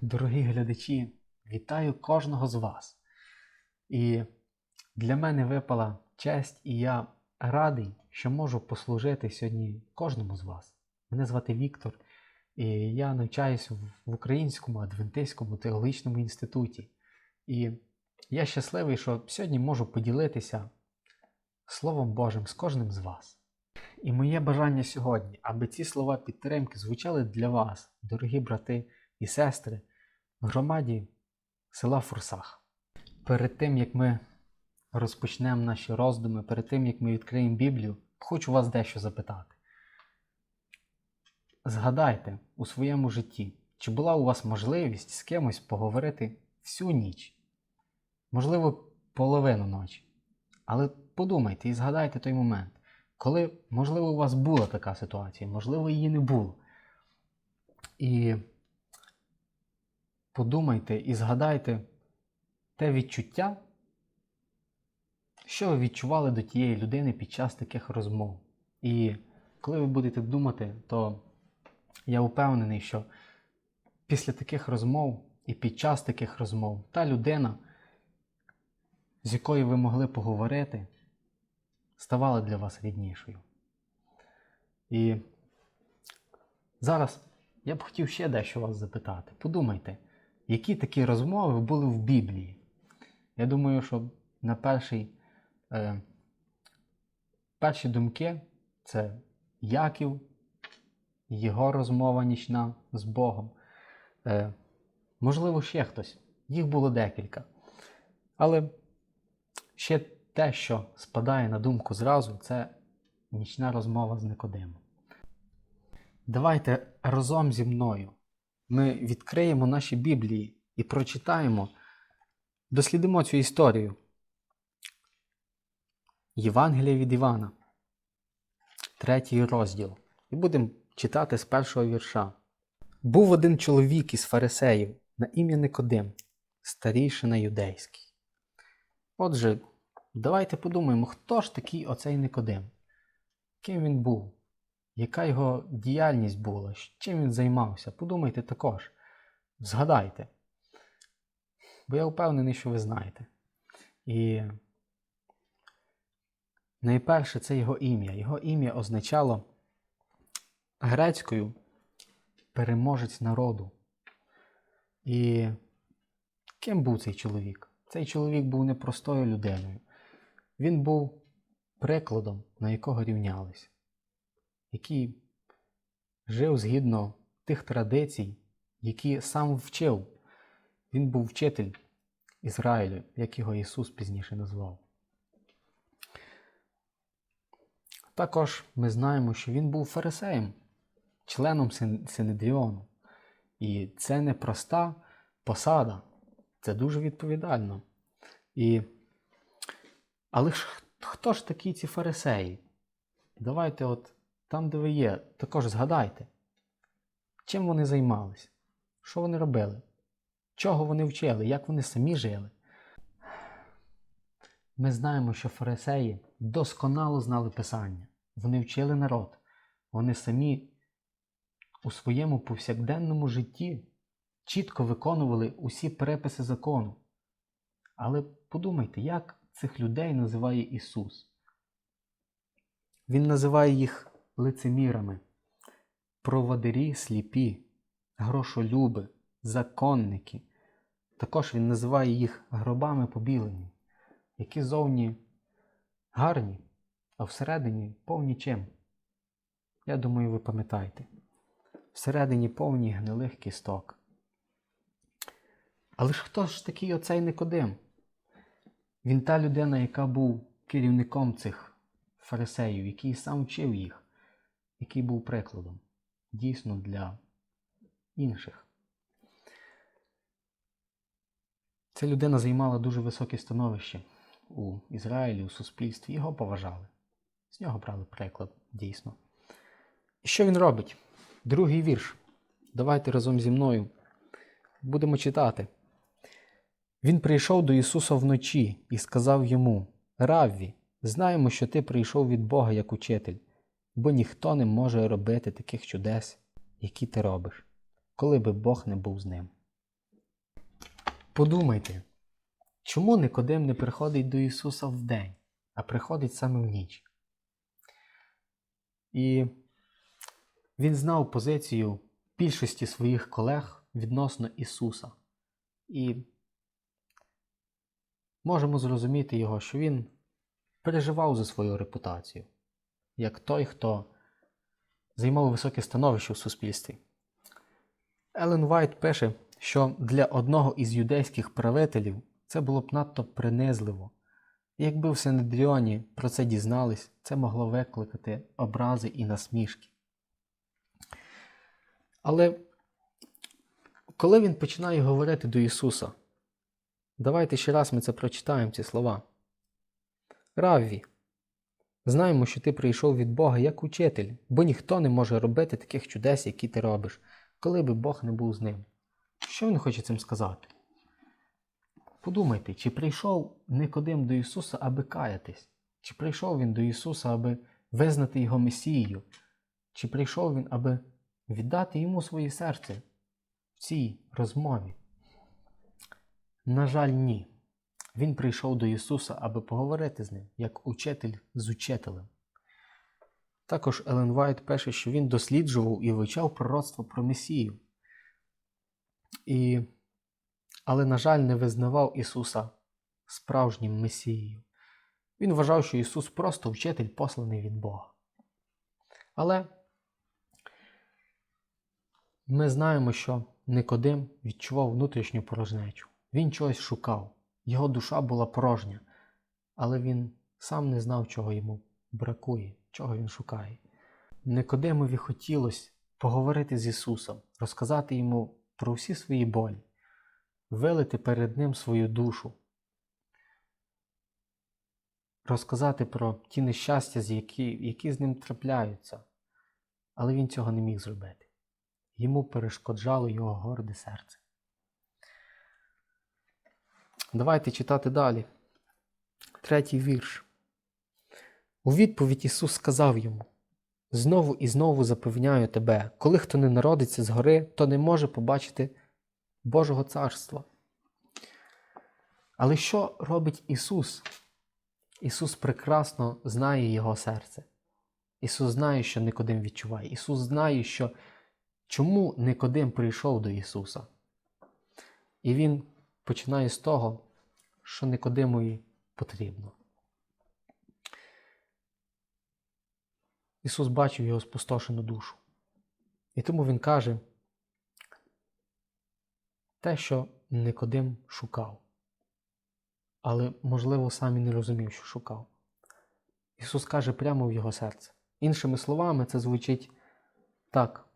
Дорогі глядачі, вітаю кожного з вас. І для мене випала честь, і я радий, що можу послужити сьогодні кожному з вас. Мене звати Віктор, і я навчаюсь в Українському адвентистському теологічному інституті. І я щасливий, що сьогодні можу поділитися Словом Божим з кожним з вас. І моє бажання сьогодні, аби ці слова підтримки звучали для вас, дорогі брати і сестри, громаді села Фурсах. Перед тим, як ми розпочнемо наші роздуми, перед тим, як ми відкриємо Біблію, хочу вас дещо запитати. Згадайте у своєму житті, чи була у вас можливість з кимось поговорити всю ніч, можливо, половину ночі. Але подумайте і згадайте той момент, коли, можливо, у вас була така ситуація, можливо, її не було. І подумайте і згадайте те відчуття, що ви відчували до тієї людини під час таких розмов. І коли ви будете думати, то я впевнений, що після таких розмов і під час таких розмов та людина, з якою ви могли поговорити, ставала для вас ріднішою. І зараз я б хотів ще дещо вас запитати. Подумайте, які такі розмови були в Біблії? Я думаю, що на перший, е, перші думки це Яків, його розмова нічна з Богом. Е, можливо, ще хтось. Їх було декілька. Але ще те, що спадає на думку зразу, це нічна розмова з Никодимом. Давайте разом зі мною ми відкриємо наші Біблії і прочитаємо, дослідимо цю історію. Євангелія від Івана, третій розділ. І будемо читати з першого вірша. Був один чоловік із фарисеїв на ім'я Никодим, старійшина юдейський. Отже, давайте подумаємо, хто ж такий оцей Никодим? Ким він був? Яка його діяльність була? Чим він займався? Подумайте також. Згадайте. Бо я впевнений, що ви знаєте. І найперше це його ім'я. Його ім'я означало грецькою переможець народу. І ким був цей чоловік? Цей чоловік був непростою людиною. Він був прикладом, на якого рівнялись, який жив згідно тих традицій, які сам вчив. Він був вчитель Ізраїлю, як його Ісус пізніше назвав. Також ми знаємо, що він був фарисеєм, членом Синедріону. І це не проста посада, це дуже відповідально. І... Але ж хто ж такі ці фарисеї? Давайте, от там, де ви є, також згадайте, чим вони займались, що вони робили, чого вони вчили, як вони самі жили. Ми знаємо, що фарисеї досконало знали Писання. Вони вчили народ. Вони самі у своєму повсякденному житті чітко виконували усі переписи закону. Але подумайте, як цих людей називає Ісус? Він називає їх лицемірами, проводирі сліпі, грошолюби, законники. Також він називає їх гробами побілені, які зовні гарні, а всередині повні чим. Я думаю, ви пам'ятаєте. Всередині повні гнилих кісток. Але ж хто ж такий оцей Никодим? Він та людина, яка був керівником цих фарисеїв, який сам вчив їх, який був прикладом дійсно для інших. Ця людина займала дуже високе становище у Ізраїлі, у суспільстві. Його поважали. З нього брали приклад, дійсно. І що він робить? Другий вірш. Давайте разом зі мною будемо читати. Він прийшов до Ісуса вночі і сказав йому: Равві, знаємо, що ти прийшов від Бога як учитель, бо ніхто не може робити таких чудес, які ти робиш, коли би Бог не був з ним. Подумайте, чому Никодим не приходить до Ісуса вдень, а приходить саме в ніч? І він знав позицію більшості своїх колег відносно Ісуса. І можемо зрозуміти його, що він переживав за свою репутацію, як той, хто займав високе становище в суспільстві. Елен Вайт пише, що для одного із юдейських правителів це було б надто принизливо. Якби в Синедріоні про це дізнались, це могло викликати образи і насмішки. Але коли він починає говорити до Ісуса, давайте ще раз ми це прочитаємо, ці слова. Равві, знаємо, що ти прийшов від Бога як учитель, бо ніхто не може робити таких чудес, які ти робиш, коли би Бог не був з ним. Що він хоче цим сказати? Подумайте, чи прийшов Никодим до Ісуса, аби каятись? Чи прийшов він до Ісуса, аби визнати Його Месією? Чи прийшов він, аби віддати йому своє серце в цій розмові? На жаль, ні. Він прийшов до Ісуса, аби поговорити з ним, як учитель з учителем. Також Елен Вайт пише, що він досліджував і вивчав пророцтво про Месію. І... Але, на жаль, не визнавав Ісуса справжнім Месією. Він вважав, що Ісус просто вчитель, посланий від Бога. Але ми знаємо, що Никодим відчував внутрішню порожнечу. Він чогось шукав, його душа була порожня, але він сам не знав, чого йому бракує, чого він шукає. Никодимові хотілося поговорити з Ісусом, розказати йому про всі свої болі, вилити перед Ним свою душу, розказати про ті нещастя, які, які з ним трапляються, але він цього не міг зробити. Йому перешкоджало його горде серце. Давайте читати далі. Третій вірш. У відповідь Ісус сказав йому: Знову і знову запевняю тебе, коли хто не народиться згори, то не може побачити Божого царства. Але що робить Ісус? Ісус прекрасно знає Його серце. Ісус знає, що Никодим відчуває. Ісус знає, що чому Никодим прийшов до Ісуса. І Він починає з того, що Никодимові потрібно. Ісус бачив його спустошену душу. І тому Він каже те, що Никодим шукав. Але, можливо, сам і не розумів, що шукав. Ісус каже прямо в його серце. Іншими словами, це звучить так.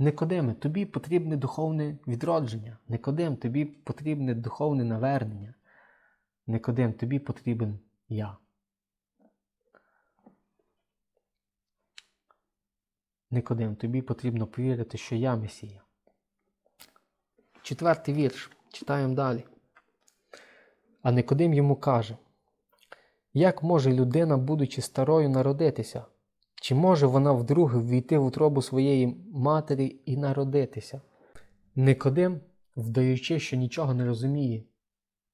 Никодиме, тобі потрібне духовне відродження. Никодим, тобі потрібне духовне навернення. Никодим, тобі потрібен я. Никодим, тобі потрібно повірити, що я Месія. Четвертий вірш. Читаємо далі. А Никодим йому каже: Як може людина, будучи старою, народитися? Чи може вона вдруге ввійти в утробу своєї матері і народитися? Никодим, вдаючи, що нічого не розуміє,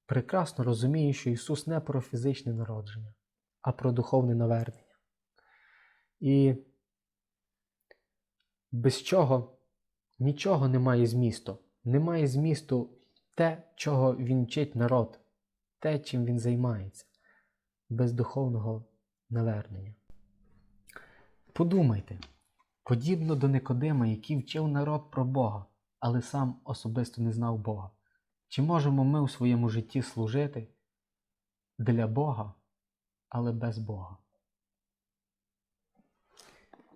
прекрасно розуміє, що Ісус не про фізичне народження, а про духовне навернення. І без чого нічого немає змісту. Немає змісту те, чого він вчить народ, те, чим він займається, без духовного навернення. Подумайте, подібно до Никодима, який вчив народ про Бога, але сам особисто не знав Бога. Чи можемо ми у своєму житті служити для Бога, але без Бога?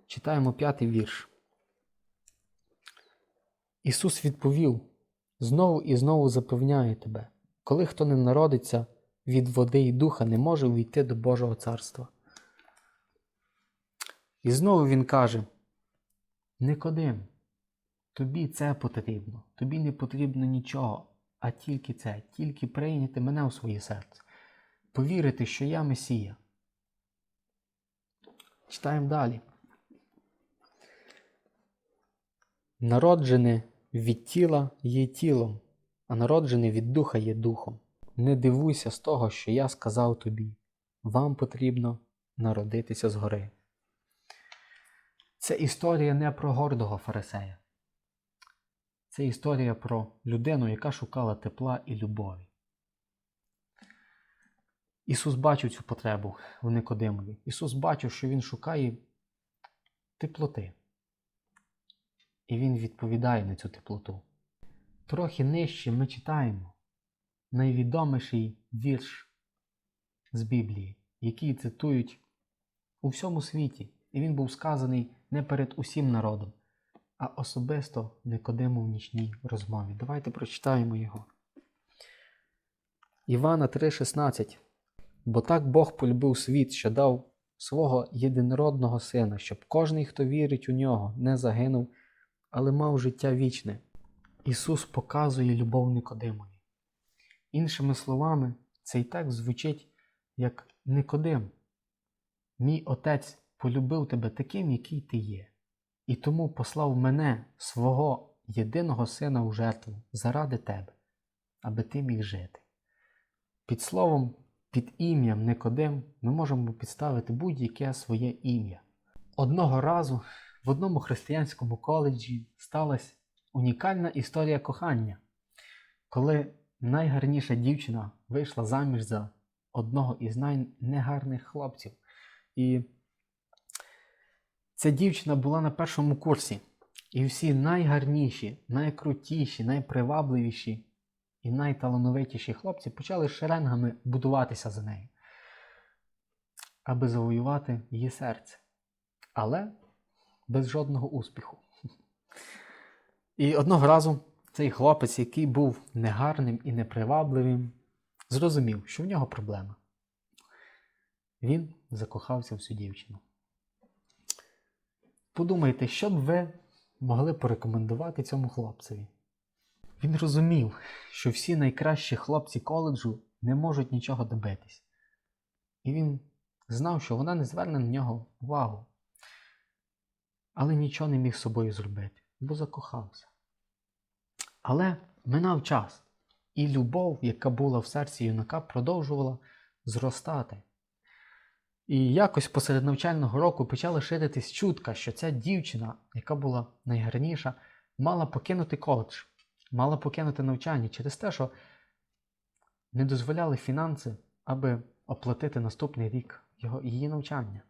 Читаємо п'ятий вірш. Ісус відповів: знову і знову запевняю тебе, коли хто не народиться від води і духа, не може увійти до Божого царства. І знову він каже: Никодим, тобі це потрібно, тобі не потрібно нічого, а тільки це, тільки прийняти мене у своє серце, повірити, що я Месія. Читаємо далі. Народжене від тіла є тілом, а народжений від духа є духом. Не дивуйся з того, що я сказав тобі. Вам потрібно народитися згори. Це історія не про гордого фарисея. Це історія про людину, яка шукала тепла і любові. Ісус бачив цю потребу в Никодимові. Ісус бачив, що Він шукає теплоти. І Він відповідає на цю теплоту. Трохи нижче ми читаємо найвідоміший вірш з Біблії, який цитують у всьому світі. І він був сказаний не перед усім народом, а особисто Никодиму в нічній розмові. Давайте прочитаємо його. Івана 3,16 Бо так Бог полюбив світ, що дав свого єдинородного сина, щоб кожний, хто вірить у нього, не загинув, але мав життя вічне. Ісус показує любов Никодимові. Іншими словами, цей текст звучить як Никодим. Мій отець полюбив тебе таким, який ти є, і тому послав мене, свого єдиного сина у жертву заради тебе, аби ти міг жити. Під словом, під ім'ям Никодим ми можемо підставити будь-яке своє ім'я. Одного разу в одному християнському коледжі сталася унікальна історія кохання, коли найгарніша дівчина вийшла заміж за одного із найнегарних хлопців. І ця дівчина була на першому курсі. І всі найгарніші, найкрутіші, найпривабливіші і найталановитіші хлопці почали шеренгами будуватися за нею, аби завоювати її серце. Але без жодного успіху. І одного разу цей хлопець, який був негарним і непривабливим, зрозумів, що в нього проблема. Він закохався в цю дівчину. Подумайте, що б ви могли порекомендувати цьому хлопцеві? Він розумів, що всі найкращі хлопці коледжу не можуть нічого добитись. І він знав, що вона не зверне на нього увагу. Але нічого не міг з собою зробити, бо закохався. Але минав час, і любов, яка була в серці юнака, продовжувала зростати. І якось посеред навчального року почала ширитись чутка, що ця дівчина, яка була найгарніша, мала покинути коледж, мала покинути навчання через те, що не дозволяли фінанси, аби оплатити наступний рік його, її навчання.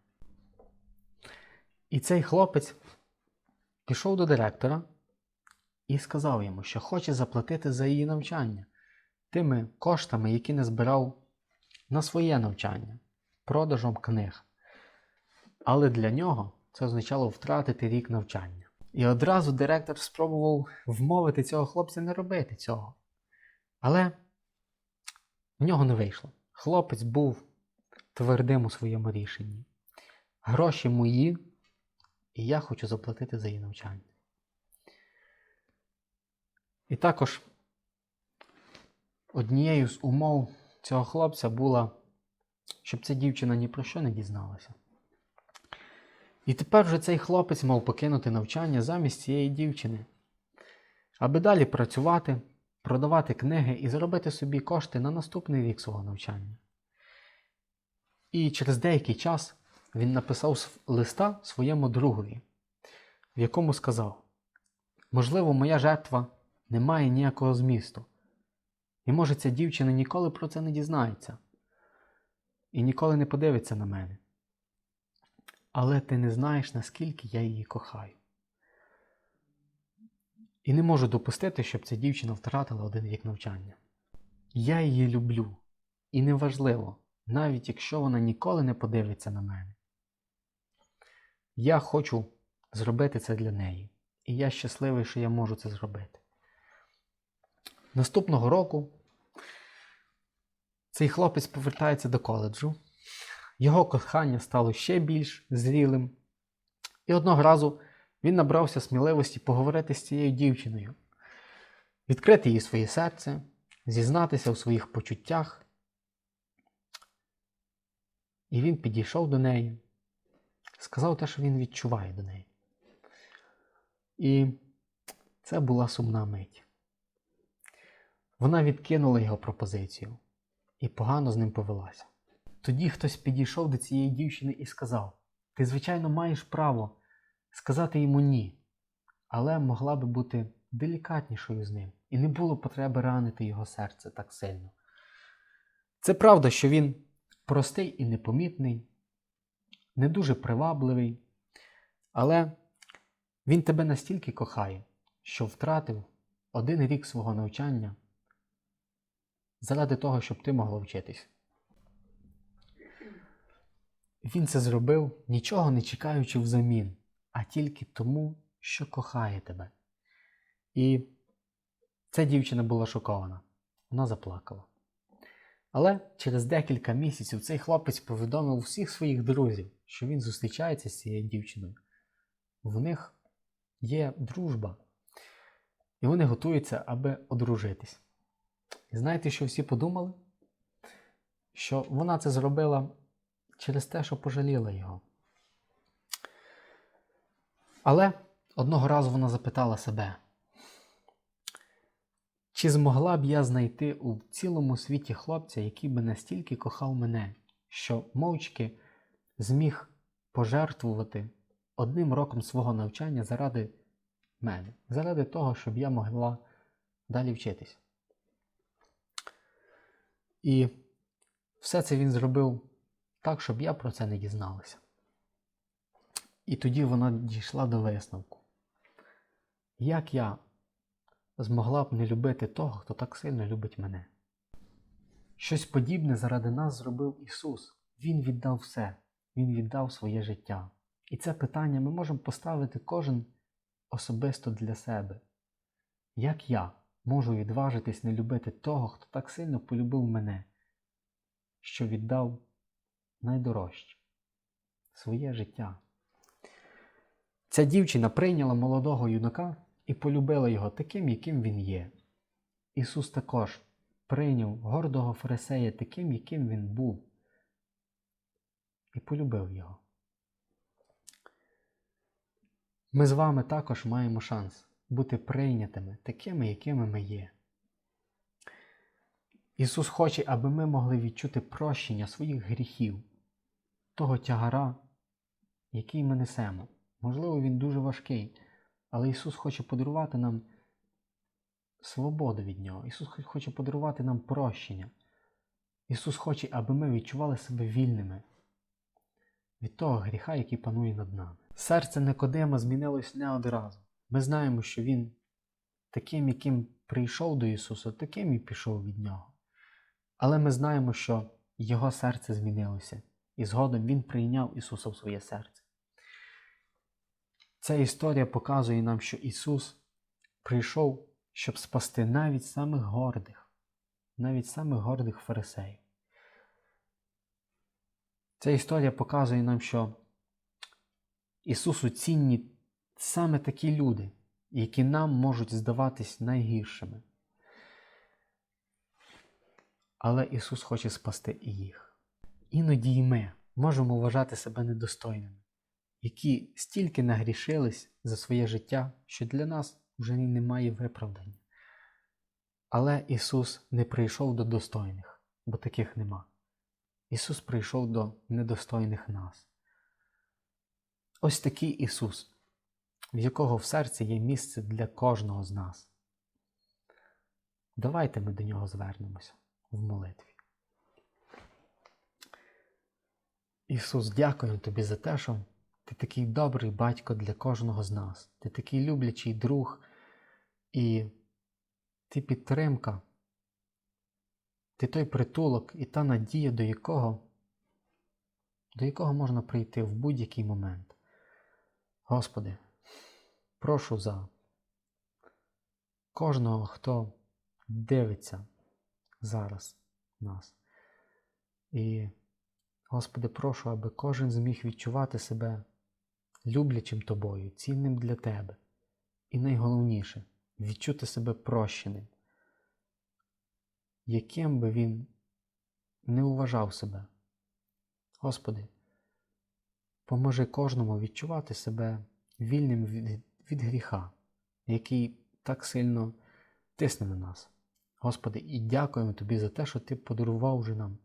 І цей хлопець пішов до директора і сказав йому, що хоче заплатити за її навчання тими коштами, які не збирав на своє навчання, продажом книг. Але для нього це означало втратити рік навчання. І одразу директор спробував вмовити цього хлопця не робити цього. Але в нього не вийшло. Хлопець був твердим у своєму рішенні. Гроші мої, і я хочу заплатити за її навчання. І також однією з умов цього хлопця була, щоб ця дівчина ні про що не дізналася. І тепер вже цей хлопець мав покинути навчання замість цієї дівчини, аби далі працювати, продавати книги і заробити собі кошти на наступний рік свого навчання. І через деякий час він написав листа своєму другові, в якому сказав: Можливо, моя жертва не має ніякого змісту. І може ця дівчина ніколи про це не дізнається і ніколи не подивиться на мене. Але ти не знаєш, наскільки я її кохаю. І не можу допустити, щоб ця дівчина втратила один рік навчання. Я її люблю, і неважливо, навіть якщо вона ніколи не подивиться на мене. Я хочу зробити це для неї, і я щасливий, що я можу це зробити. Наступного року цей хлопець повертається до коледжу. Його кохання стало ще більш зрілим. І одного разу він набрався сміливості поговорити з цією дівчиною, відкрити їй своє серце, зізнатися у своїх почуттях. І він підійшов до неї, сказав те, що він відчуває до неї. І це була сумна мить. Вона відкинула його пропозицію і погано з ним повелася. Тоді хтось підійшов до цієї дівчини і сказав: Ти, звичайно, маєш право сказати йому ні, але могла би бути делікатнішою з ним, і не було потреби ранити його серце так сильно. Це правда, що він простий і непомітний, не дуже привабливий, але він тебе настільки кохає, що втратив один рік свого навчання заради того, щоб ти могла вчитись. Він це зробив, нічого не чекаючи взамін, а тільки тому, що кохає тебе. І ця дівчина була шокована. Вона заплакала. Але через декілька місяців цей хлопець повідомив всіх своїх друзів, що він зустрічається з цією дівчиною. В них є дружба, і вони готуються, аби одружитись. І знаєте, що всі подумали? Що вона це зробила через те, що пожаліла його. Але одного разу вона запитала себе, чи змогла б я знайти у цілому світі хлопця, який би настільки кохав мене, що мовчки зміг пожертвувати одним роком свого навчання заради мене, заради того, щоб я могла далі вчитись. І все це він зробив так, щоб я про це не дізналася. І тоді вона дійшла до висновку. Як я змогла б не любити того, хто так сильно любить мене? Щось подібне заради нас зробив Ісус. Він віддав все, Він віддав своє життя. І це питання ми можемо поставити кожен особисто для себе. Як я можу відважитись не любити того, хто так сильно полюбив мене, що віддав найдорожче своє життя? Ця дівчина прийняла молодого юнака і полюбила його таким, яким він є. Ісус також прийняв гордого фарисея таким, яким він був, і полюбив його. Ми з вами також маємо шанс бути прийнятими такими, якими ми є. Ісус хоче, аби ми могли відчути прощення своїх гріхів, того тягара, який ми несемо. Можливо, він дуже важкий, але Ісус хоче подарувати нам свободу від Нього. Ісус хоче подарувати нам прощення. Ісус хоче, аби ми відчували себе вільними від того гріха, який панує над нами. Серце Никодима змінилось не одразу. Ми знаємо, що Він таким, яким прийшов до Ісуса, таким і пішов від Нього. Але ми знаємо, що Його серце змінилося, і згодом Він прийняв Ісуса в своє серце. Ця історія показує нам, що Ісус прийшов, щоб спасти навіть самих гордих, навіть самих гордих фарисеїв. Ця історія показує нам, що Ісусу цінні саме такі люди, які нам можуть здаватись найгіршими. Але Ісус хоче спасти і їх. Іноді і ми можемо вважати себе недостойними, які стільки нагрішились за своє життя, що для нас вже немає виправдання. Але Ісус не прийшов до достойних, бо таких нема. Ісус прийшов до недостойних нас. Ось такий Ісус, в якого в серці є місце для кожного з нас. Давайте ми до Нього звернемося в молитві. Ісус, дякую Тобі за те, що Ти такий добрий батько для кожного з нас. Ти такий люблячий друг і Ти підтримка. Ти той притулок і та надія, до якого, до якого можна прийти в будь-який момент. Господи, прошу за кожного, хто дивиться зараз нас. І, Господи, прошу, аби кожен зміг відчувати себе люблячим Тобою, цінним для Тебе. І найголовніше відчути себе прощеним, яким би він не вважав себе. Господи, поможи кожному відчувати себе вільним від, від гріха, який так сильно тисне на нас. Господи, і дякуємо Тобі за те, що Ти подарував вже нам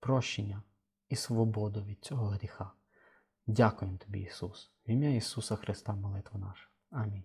прощення і свободу від цього гріха. Дякуємо Тобі, Ісус. В ім'я Ісуса Христа молитва наша. Амінь.